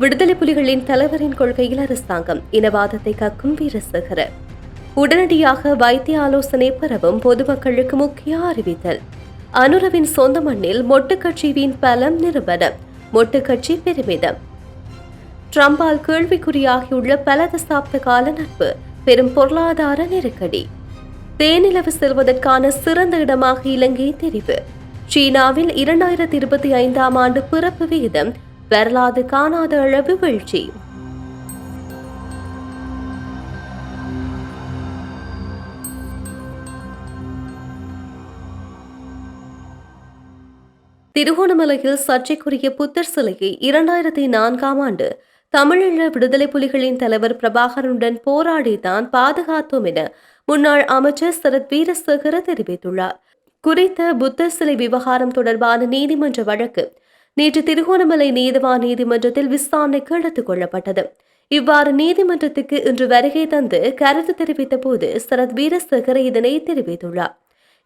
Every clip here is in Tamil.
விடுதலை புலிகளின் தலைவரின் கொள்கையில் அரசாங்கம் இனவாதத்தை கக்கும் வீரசேகர உடனடியாக வைத்திய ஆலோசனை பெறவும் பொதுமக்களுக்கு முக்கிய அறிவித்தல். அனுரவின் சொந்த மண்ணில் மொட்டுக்கட்சியின் பலம் நிறுவனம் மொட்டுக்கட்சி பெருமிதம். ட்ரம்பால் கேள்விக்குறியாகியுள்ள பல தசாப்த கால நட்பு பெரும் பொருளாதார நெருக்கடி. தேனிலவு செல்வதற்கான சிறந்த இடமாக இலங்கை தெரிவு. சீனாவில் இரண்டாயிரத்தி இருபத்தி ஐந்தாம் ஆண்டு பிறப்பு விகிதம் வரலாறு காணாத அளவு வீழ்ச்சி. திருகோணமலையில் சர்ச்சைக்குரிய புத்தர் சிலையை இரண்டாயிரத்தி நான்காம் ஆண்டு தமிழீழ விடுதலை புலிகளின் தலைவர் பிரபாகரனுடன் போராடித்தான் பாதுகாத்தோம் என முன்னாள் அமைச்சர் சரத் வீரசேகர தெரிவித்துள்ளார். குறித்த புத்தர் சிலை விவகாரம் தொடர்பான நீதிமன்ற வழக்கு நேற்று திருகோணமலை நீதிவான் நீதிமன்றத்தில் விசாரணைக்கு எடுத்துக் கொள்ளப்பட்டது. இவ்வாறு நீதிமன்றத்துக்கு இன்று வருகை தந்து கருத்து தெரிவித்த போது சரத் வீரசேகர இதனை தெரிவித்துள்ளார்.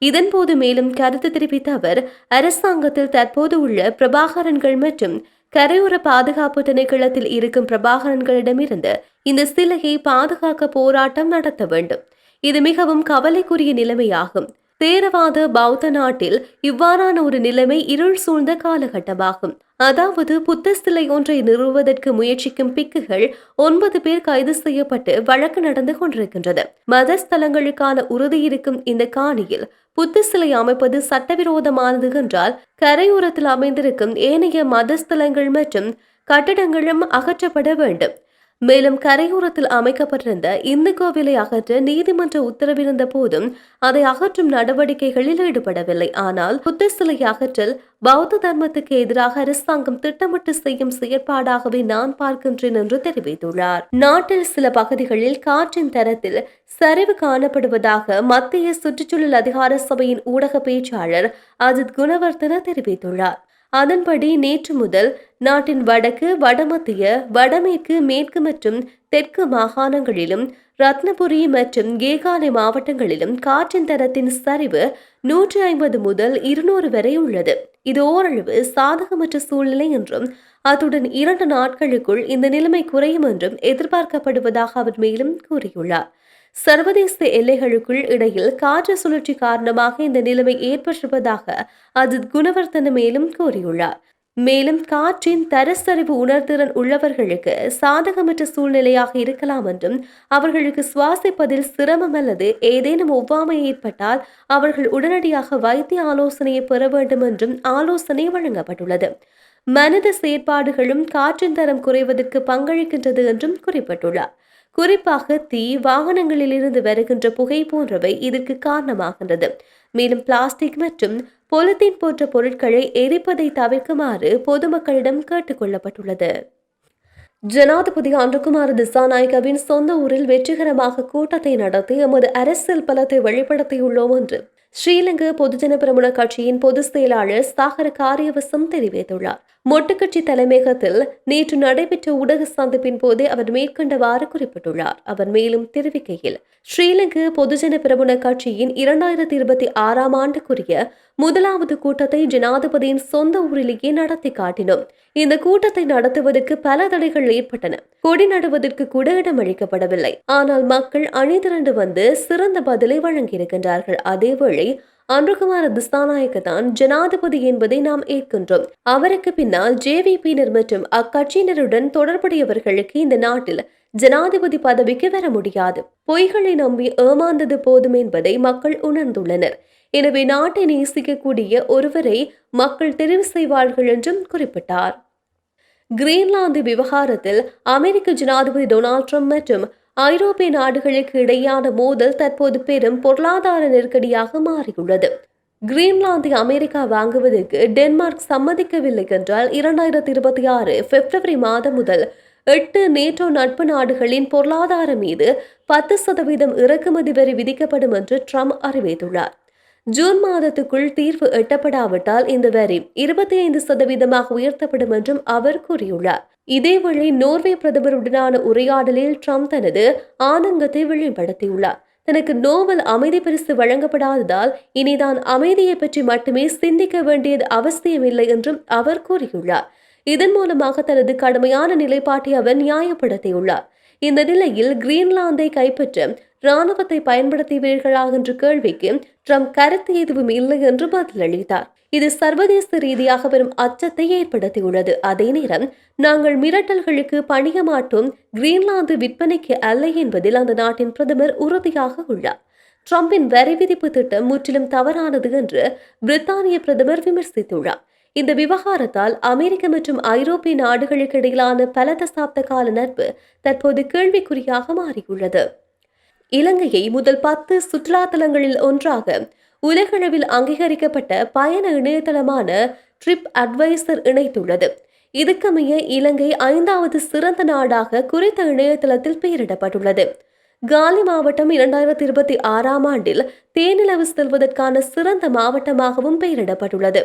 இதன்போது மேலும் கருத்து தெரிவித்த அவர் அரசாங்கத்தில் தற்போது உள்ள பிரபாகரன்கள் மற்றும் கரையோர பாதுகாப்பு திணைக்களத்தில் இருக்கும் பிரபாகரன்களிடமிருந்து இந்த சிலையை பாதுகாக்க போராட்டம் நடத்த வேண்டும். இது மிகவும் கவலைக்குரிய நிலைமையாகும். தேரவாத பௌத்த நாட்டில் இவ்வாறான ஒரு நிலைமை இருள் சூழ்ந்த காலகட்டமாகும். அதாவது புத்த சிலை ஒன்றை நிறுவுவதற்கு முயற்சிக்கும் பிக்குகள் ஒன்பது பேர் கைது செய்யப்பட்டு வழக்கு நடந்து கொண்டிருக்கின்றது மத ஸ்தலங்களுக்கான உறுதி இருக்கும் இந்த காணியில் புத்த சிலை அமைப்பது சட்டவிரோதமானது என்றால் கரையோரத்தில் அமைந்திருக்கும் ஏனைய மதஸ்தலங்கள் மற்றும் கட்டடங்களும் அகற்றப்பட வேண்டும். மேலும் கரையோரத்தில் அமைக்கப்பட்டிருந்த இந்து கோவிலை அகற்ற நீதிமன்ற உத்தரவிருந்த போதும் அதை அகற்றும் நடவடிக்கைகளில் ஈடுபடவில்லை. ஆனால் புத்த சிலை அகற்றல் பௌத்த தர்மத்துக்கு எதிராக அரசாங்கம் திட்டமிட்டு செய்யும் செயற்பாடாகவே நான் பார்க்கின்றேன் என்று தெரிவித்துள்ளார். நாட்டில் சில பகுதிகளில் காற்றின் தரத்தில் சரிவு காணப்படுவதாக மத்திய சுற்றுச்சூழல் அதிகார சபையின் ஊடக பேச்சாளர் அஜித் குணவர்தன தெரிவித்துள்ளார். அதன்படி நேற்று முதல் நாட்டின் வடக்கு வடமத்திய வடமேற்கு மேற்கு மற்றும் தெற்கு மாகாணங்களிலும் ரத்னபுரி மற்றும் கேகாலை மாவட்டங்களிலும் காற்றின் தரத்தின் சரிவு நூற்றி ஐம்பது முதல் இருநூறு வரை உள்ளது. இது ஓரளவு சாதகமற்ற சூழ்நிலை என்றும் அத்துடன் இரண்டு நாட்களுக்குள் இந்த நிலைமை குறையும் என்றும் எதிர்பார்க்கப்படுவதாக அவர் மேலும் கூறியுள்ளார். சர்வதேச எல்லைகளுக்குள் இடையில் காற்று சுழற்சி காரணமாக இந்த நிலைமை ஏற்பட்டிருப்பதாக அஜித் குணவர்த்தன மேலும் கூறியுள்ளார். மேலும் காற்றின் தரசரிவு உணர்திறன் உள்ளவர்களுக்கு சாதகமற்ற சூழ்நிலையாக இருக்கலாம் என்றும் அவர்களுக்கு சுவாசிப்பதில் சிரமம் அல்லது ஏதேனும் ஒவ்வாமை ஏற்பட்டால் அவர்கள் உடனடியாக வைத்திய ஆலோசனையை பெற வேண்டும் என்றும் ஆலோசனை வழங்கப்பட்டுள்ளது. மனித செயற்பாடுகளும் காற்றின் தரம் குறைவதற்கு பங்களிக்கின்றது என்றும் குறிப்பிட்டுள்ளார். குறிப்பாக தீ வாகனங்களிலிருந்து வருகின்ற புகை போன்றவை இதற்கு காரணமாகின்றது. மேலும் பிளாஸ்டிக் மற்றும் பொலித்தீன் போன்ற பொருட்களை எரிப்பதை தவிர்க்குமாறு பொதுமக்களிடம் கேட்டுக்கொள்ளப்பட்டுள்ளது ஜனாதிபதி அன்றுகுமார் திசாநாயகவின் சொந்த ஊரில் வெற்றிகரமாக கூட்டத்தை நடத்தி எமது அரசியல் பலத்தை வெளிப்படுத்தியுள்ளோம் என்று ஸ்ரீலங்கா பொதுஜன பிரமுன கட்சியின் பொதுச் செயலாளர் சாகர காரியவசம் தெரிவித்துள்ளார். மொட்டுக்கட்சி தலைமையகத்தில் நேற்று நடைபெற்ற ஊடக சந்திப்பின் போது அவர் மேற்கண்டவாறு குறிப்பிட்டுள்ளார். அவர் மேலும் தெரிவிக்கையில் ஸ்ரீலங்கா பொதுஜன பிரமுன கட்சியின் இரண்டாயிரத்தி இருபத்தி ஆறாம் ஆண்டுக்குரிய முதலாவது கூட்டத்தை ஜனாதிபதியின் சொந்த ஊரிலேயே நடத்தி காட்டினோம். இந்த கூட்டத்தை நடத்துவதற்கு பல தடைகள் ஏற்பட்டன. கொடி நடுவதற்கு கூட இடம் அளிக்கப்படவில்லை. ஆனால் மக்கள் அணிதிரண்டு வந்து சிறந்த பதிலை வழங்கியிருக்கின்றார்கள். அதேவேளை அன்றுகுமார திசாநாயக்க தான் ஜனாதிபதி என்பதை நாம் ஏற்கின்றோம். அவருக்கு பின்னால் ஜேவிபியினர் மற்றும் அக்கட்சியினருடன் தொடர்புடையவர்களுக்கு இந்த நாட்டில் ஜனாதிபதி பதவிக்கு வர முடியாது. பொய்களை நம்பி ஏமாந்தது போதும் என்பதை மக்கள் உணர்ந்துள்ளனர். எனவே நாட்டை நேசிக்கக்கூடிய ஒருவரை மக்கள் தெரிவு செய்வார்கள் என்றும் குறிப்பிட்டார். கிரீன்லாந்து விவகாரத்தில் அமெரிக்க ஜனாதிபதி டொனால்ட் ட்ரம்ப் மற்றும் ஐரோப்பிய நாடுகளுக்கு இடையான மோதல் தற்போது பெரும் பொருளாதார நெருக்கடியாக மாறியுள்ளது. கிரீன்லாந்தை அமெரிக்கா வாங்குவதற்கு டென்மார்க் சம்மதிக்கவில்லை என்றால் இரண்டாயிரத்தி இருபத்தி ஆறு பிப்ரவரி மாதம் முதல் எட்டு நேட்டோ நட்பு நாடுகளின் பொருளாதாரம் மீது பத்து சதவீதம் இறக்குமதி வரி விதிக்கப்படும் என்று ட்ரம்ப் அறிவித்துள்ளார். ஜூன் மாதத்துக்குள் தீர்வு எட்டப்படாவிட்டால் இந்த வரி இருபத்தி ஐந்து சதவீதமாக உயர்த்தப்படும் என்றும் அவர் கூறியுள்ளார். இதேவேளை நோர்வே பிரதமருடனான உரையாடலில் ட்ரம்ப் தனது ஆதங்கத்தை வெளிப்படுத்தியுள்ளார். தனக்கு நோபல் அமைதி பரிசு வழங்கப்படாததால் இனிதான் அமைதியை பற்றி மட்டுமே சிந்திக்க வேண்டியது அவசியமில்லை என்றும் அவர் கூறியுள்ளார். இதன் மூலமாக தனது கடுமையான நிலைப்பாட்டை அவர் நியாயப்படுத்தியுள்ளார். இந்த நிலையில் கிரீன்லாந்தை கைப்பற்ற ராணுவத்தை பயன்படுத்துவீர்களா என்ற கேள்விக்கு ட்ரம்ப் கருத்து எதுவும் இல்லை என்று பதிலளித்தார். இது சர்வதேச ரீதியாக வரும் அச்சத்தை ஏற்படுத்தியுள்ளது. அதே நேரம் நாங்கள் மிரட்டல்களுக்கு பணிய மாட்டோம் கிரீன்லாந்து விற்பனைக்கு அல்ல என்பதில் அந்த நாட்டின் பிரதமர் உறுதியாக உள்ளார். ட்ரம்பின் வரி விதிப்பு திட்டம் முற்றிலும் தவறானது என்று பிரித்தானிய பிரதமர் விமர்சித்துள்ளார். இந்த விவகாரத்தால் அமெரிக்க மற்றும் ஐரோப்பிய நாடுகளுக்கு இடையிலான பல தசாப்த கால நட்பு தற்போது கேள்விக்குறியாக மாறியுள்ளது. இலங்கையை முதல் பத்து சுற்றுலா தலங்களில் ஒன்றாக உலகளவில் அங்கீகரிக்கப்பட்ட பயண இணையதளமான ட்ரிப் அட்வைசர் இணைத்துள்ளது. இதுக்கமைய இலங்கை ஐந்தாவது சிறந்த நாடாக குறித்த இணையதளத்தில் பெயரிடப்பட்டுள்ளது. காலி மாவட்டம் இரண்டாயிரத்தி இருபத்தி ஆறாம் ஆண்டில் தேனிலவு செல்வதற்கான சிறந்த மாவட்டமாகவும் பெயரிடப்பட்டுள்ளது.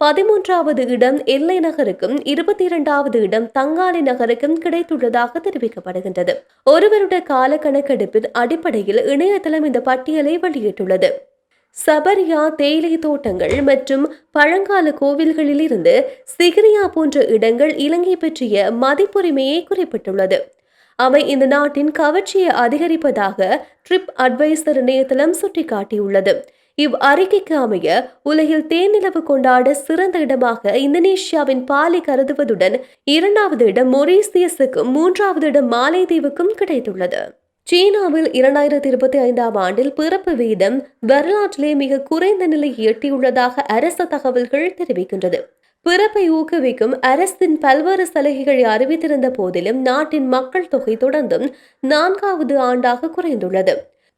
பதிமூன்றாவது இடம் எல்லை நகருக்கும் இருபத்தி இரண்டாவது இடம் தங்காலை நகருக்கும் கிடைத்துள்ளதாக தெரிவிக்கப்படுகின்றது. ஒருவருடைய கால கணக்கெடுப்பின் அடிப்படையில் இணையதளம் இந்த பட்டியலை வெளியிட்டுள்ளது. சபரியா தேயிலை தோட்டங்கள் மற்றும் பழங்கால கோவில்களில் இருந்து சிகிரியா போன்ற இடங்கள் இலங்கை பற்றிய மதிப்புரிமையை குறிப்பிட்டுள்ளது. அவை இந்த நாட்டின் கவர்ச்சியை அதிகரிப்பதாக ட்ரிப் அட்வைசர் இணையதளம் சுட்டிக்காட்டியுள்ளது. இவ் அறிக்கைக்கு அமைய உலகில் தேனிலவு கொண்டாட சிறந்த இடமாக இந்தோனேஷியாவின் பாலை கருதுவதுடன் இரண்டாவது இடம் மொரீசியஸுக்கும் மூன்றாவது இடம் மாலைதீவுக்கும் கிடைத்துள்ளது. சீனாவில் இரண்டாயிரத்தி இருபத்தி ஐந்தாம் ஆண்டில் பிறப்பு வீதம் வரலாற்றிலே மிக குறைந்த நிலை எட்டியுள்ளதாக அரசு தகவல்கள் தெரிவிக்கின்றது. பிறப்பை ஊக்குவிக்கும் அரசின் பல்வேறு சலுகைகளை அறிவித்திருந்த போதிலும் நாட்டின் மக்கள் தொகை தொடர்ந்தும் நான்காவது ஆண்டாக குறைந்துள்ளது.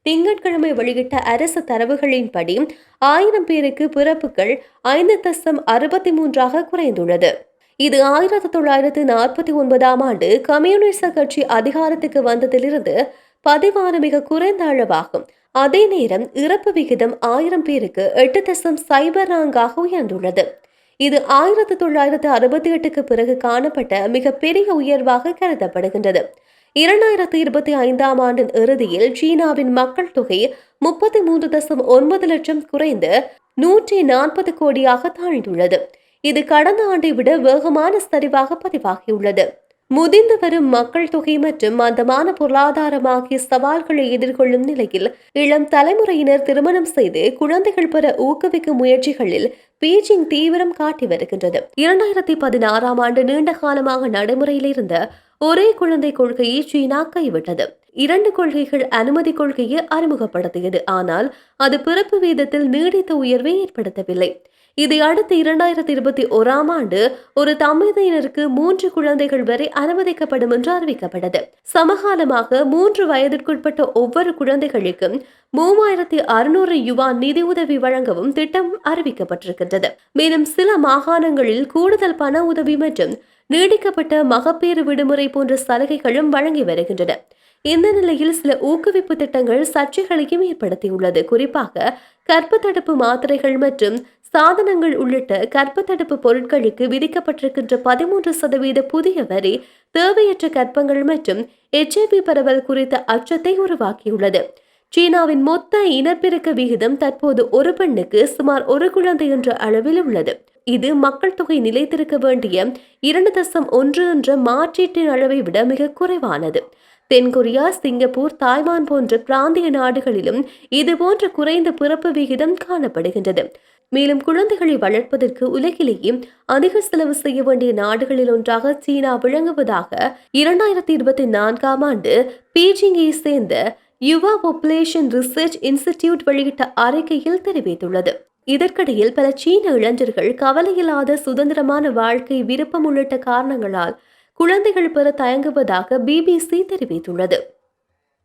திங்கட்கிழமை வெளியிட்ட அரசு தரவுகளின்படி ஆயிரம் பேருக்கு பிறப்புகள் ஐந்து தசம் அறுபத்தி மூன்றாக குறைந்துள்ளது. இது ஆயிரத்தி தொள்ளாயிரத்து நாற்பத்தி ஒன்பதாம் ஆண்டு கம்யூனிச கட்சி அதிகாரத்துக்கு வந்ததிலிருந்து பதிவான மிக குறைந்த அளவாகும். அதே நேரம் இறப்பு விகிதம் ஆயிரம் பேருக்கு எட்டு தசம் சைபர் நான்காக உயர்ந்துள்ளது. இது ஆயிரத்தி தொள்ளாயிரத்து அறுபத்தி எட்டுக்கு பிறகு காணப்பட்ட மிகப்பெரிய உயர்வாக கருதப்படுகின்றது. இரண்டாயிரத்தி இருபத்தி ஐந்தாம் ஆண்டின் இறுதியில் சீனாவின் மக்கள் தொகை முப்பத்தி மூன்று தசம் ஒன்பது லட்சம் குறைந்து நூற்றி நாற்பது கோடியாக தாழ்ந்துள்ளது. இது கடந்த ஆண்டை விட வேகமான சரிவாக பதிவாகியுள்ளது. முதிர்ந்து வரும் மக்கள் தொகை மற்றும் மந்தமான பொருளாதாரமாகிய சவால்களை எதிர்கொள்ளும் நிலையில் இளம் தலைமுறையினர் திருமணம் செய்து குழந்தைகள் பெற ஊக்குவிக்கும் முயற்சிகளில் பீஜிங் தீவிரம் காட்டி வருகின்றது. இரண்டாயிரத்தி பதினாறாம் ஆண்டு நீண்ட காலமாக நடைமுறையில் இருந்த ஒரே குழந்தை கொள்கையை சீனா கைவிட்டது. இரண்டு கொள்கைகள் அனுமதி கொள்கையை அறிமுகப்படுத்தியது. ஆனால் அது பிறப்பு வீதத்தில் நீடித்த உயர்வை ஏற்படுத்தவில்லை. இதை அடுத்து இரண்டாயிரத்தி இருபத்தி ஓராம் ஆண்டு ஒரு தம்பதியினருக்கு மூன்று குழந்தைகள் வரை அனுமதிக்கப்படும் என்று அறிவிக்கப்பட்டது. சமகாலமாக மூன்று வயதிற்குட்பட்ட ஒவ்வொரு குழந்தைகளுக்கும் மூவாயிரத்தி அறுநூறு யுவான் நிதி உதவி வழங்கவும் திட்டம் அறிவிக்கப்பட்டிருக்கின்றது. மேலும் சில மாகாணங்களில் கூடுதல் பண உதவி மற்றும் நீடிக்கப்பட்ட மகப்பேறு விடுமுறை போன்ற சலுகைகளும் வழங்கி வருகின்றன. இந்த நிலையில் சில ஊக்குவிப்பு திட்டங்கள் சர்ச்சைகளையும் ஏற்படுத்தியுள்ளது. குறிப்பாக கற்ப தடுப்பு மாத்திரைகள் மற்றும் சாதனங்கள் உள்ளிட்ட கற்ப தடுப்பு பொருட்களுக்கு விதிக்கப்பட்டிருக்கின்ற பதிமூன்று சதவீத புதிய வரி தேவையற்ற கற்பங்கள் மற்றும் எச்ஐவி பரவல் குறித்த அச்சத்தை உருவாக்கியுள்ளது. சீனாவின் மொத்த இனப்பெருக்க விகிதம் தற்போது ஒரு பெண்ணுக்கு சுமார் ஒரு குழந்தை என்ற அளவில் உள்ளது. இது மக்கள் தொகை நிலைத்திருக்க வேண்டிய இரண்டு தசம் ஒன்று என்ற மாற்றீட்டின் அளவை விட மிக குறைவானது. தென்கொரியா சிங்கப்பூர் தாய்வான் போன்ற பிராந்திய நாடுகளிலும் இதுபோன்ற குறைந்த பிறப்பு விகிதம் காணப்படுகின்றது. மேலும் குழந்தைகளை வளர்ப்பதற்கு உலகிலேயே அதிக செலவு செய்ய வேண்டிய நாடுகளில் ஒன்றாக சீனா விளங்குவதாக இரண்டாயிரத்தி இருபத்தி நான்காம் ஆண்டு பீஜிங்கை சேர்ந்த யுவா பாப்புலேஷன் ரிசர்ச் இன்ஸ்டிடியூட் வெளியிட்ட அறிக்கையில் தெரிவித்துள்ளது. இதற்கிடையில் பல சீன இளைஞர்கள் கவலையில்லாத சுதந்திரமான வாழ்க்கை விருப்பம் உள்ளிட்ட காரணங்களால் குழந்தைகள் பெற தயங்குவதாக பிபிசி தெரிவித்துள்ளது.